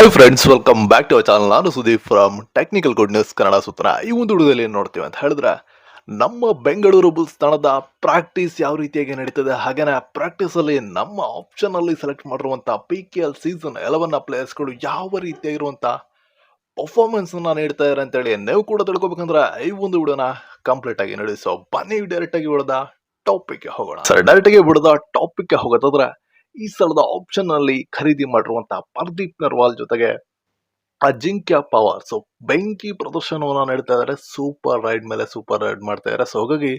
Hi friends welcome back to our channel ನಾನು Sudeep from technical good news Kannada ಸೂತ್ರ ಈ ಒಂದು ಹುಡುಗದಲ್ಲಿ ಏನು ನೋಡ್ತೀವಿ ಅಂತ ಹೇಳಿದ್ರೆ, ನಮ್ಮ ಬೆಂಗಳೂರು ಬುಲ್ಸ್ ತಂಡದ ಪ್ರಾಕ್ಟೀಸ್ ಯಾವ ರೀತಿಯಾಗಿ ನಡೀತದೆ, ಹಾಗೇನೆ ಪ್ರಾಕ್ಟೀಸ್ ಅಲ್ಲಿ ನಮ್ಮ ಆಪ್ಷನಲ್ಲಿ ಸೆಲೆಕ್ಟ್ ಮಾಡಿರುವಂಥ P K L season eleven ಪ್ಲೇಯರ್ಸ್ಗಳು ಯಾವ ರೀತಿಯಾಗಿರುವಂಥ ಪರ್ಫಾರ್ಮೆನ್ಸನ್ನು ನೀಡ್ತಾ ಇದ್ದಾರೆ ಅಂತೇಳಿ ನೀವು ಕೂಡ ತಿಳ್ಕೊಬೇಕಂದ್ರೆ ಈ ಒಂದು ವಿಡಿಯೋನ ಕಂಪ್ಲೀಟ್ ಆಗಿ ನೋಡಿ. ಸೊ ಬನ್ನಿ ಡೈರೆಕ್ಟಾಗಿ ಬಿಡದ ಟಾಪಿಕ್ ಹೋಗೋಣ. ಸರ್ ಡೈರೆಕ್ಟಾಗಿ ಬಿಡದ ಟಾಪಿಕ್ ಹೋಗೋದಾದ್ರೆ ಈ ಸಲದ ಆಪ್ಷನ್ ಅಲ್ಲಿ ಖರೀದಿ ಮಾಡಿರುವಂತಹ ಪರ್ದೀಪ್ ನರ್ವಾಲ್ ಜೊತೆಗೆ ಅಜಿಂಕ್ಯ ಪವರ್. ಸೊ ಬೆಂಕಿ ಪ್ರದರ್ಶನವನ್ನು ನಡೀತಾ ಇದ್ದಾರೆ ಸೂಪರ್ ರೈಡ್ ಮೇಲೆ ಸೂಪರ್ ರೈಡ್ ಮಾಡ್ತಾ ಇದ್ದಾರೆ ಸೊ ಹಾಗಾಗಿ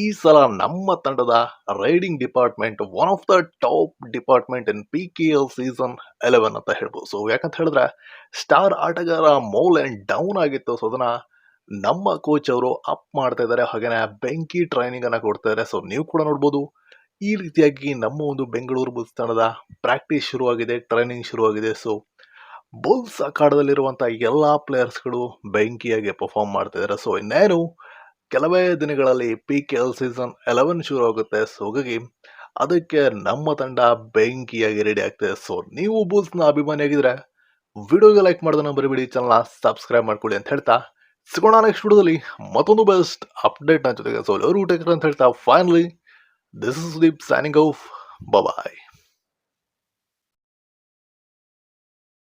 ಈ ಸಲ ನಮ್ಮ ತಂಡದ raiding department one of the top department in P K L season eleven ಅಂತ ಹೇಳ್ಬೋದು. ಸೊ ಯಾಕಂತ ಹೇಳಿದ್ರೆ ಸ್ಟಾರ್ ಆಟಗಾರ ಮೌಲ್ ಅಂಡ್ ಡೌನ್ ಆಗಿತ್ತು. ಸೊ ಅದನ್ನ ನಮ್ಮ ಕೋಚ್ ಅವರು ಅಪ್ ಮಾಡ್ತಾ ಇದ್ದಾರೆ ಹಾಗೇನೆ ಬೆಂಕಿ ಟ್ರೈನಿಂಗ್ ಅನ್ನ ಕೊಡ್ತಾ ಇದ್ದಾರೆ ಸೊ ನೀವು ಕೂಡ ನೋಡ್ಬೋದು. ಈ ರೀತಿಯಾಗಿ ನಮ್ಮ ಒಂದು ಬೆಂಗಳೂರು ಬುಲ್ಸ್ ತಂಡದ ಪ್ರಾಕ್ಟೀಸ್ ಶುರುವಾಗಿದೆ ಟ್ರೈನಿಂಗ್ ಶುರುವಾಗಿದೆ. ಸೊ ಬುಲ್ಸ್ ಅಖಾಡದಲ್ಲಿರುವಂಥ ಎಲ್ಲ ಪ್ಲೇಯರ್ಸ್ಗಳು ಬೆಂಕಿಯಾಗಿ ಪರ್ಫಾರ್ಮ್ ಮಾಡ್ತಾ ಇದ್ದಾರೆ ಸೊ ಇನ್ನೇನು, ಕೆಲವೇ ದಿನಗಳಲ್ಲಿ P K L season eleven ಶುರು ಆಗುತ್ತೆ ಸೊ ಹಾಗಾಗಿ ಅದಕ್ಕೆ ನಮ್ಮ ತಂಡ ಬೆಂಕಿಯಾಗಿ ರೆಡಿ ಆಗ್ತದೆ. ಸೊ ನೀವು ಬುಲ್ಸ್ನ ಅಭಿಮಾನಿಯಾಗಿದ್ರೆ ವಿಡಿಯೋಗೆ ಲೈಕ್ ಮಾಡೋದನ್ನ ಬರಿಬೇಡಿ ಚಾನಲ್ನ ಸಬ್ಸ್ಕ್ರೈಬ್ ಮಾಡ್ಕೊಳ್ಳಿ ಅಂತ ಹೇಳ್ತಾ ಸಿಗೋಣ ನೆಕ್ಸ್ಟ್ ವಿಡಿಯೋದಲ್ಲಿ ಮತ್ತೊಂದು ಬೆಸ್ಟ್ ಅಪ್ಡೇಟ್ನ ಜೊತೆಗೆ. ಸೊ ಎಲ್ಲರೂ ಟೇಕರ್ ಅಂತ ಹೇಳ್ತಾ finally This is Sleep signing off. Bye bye.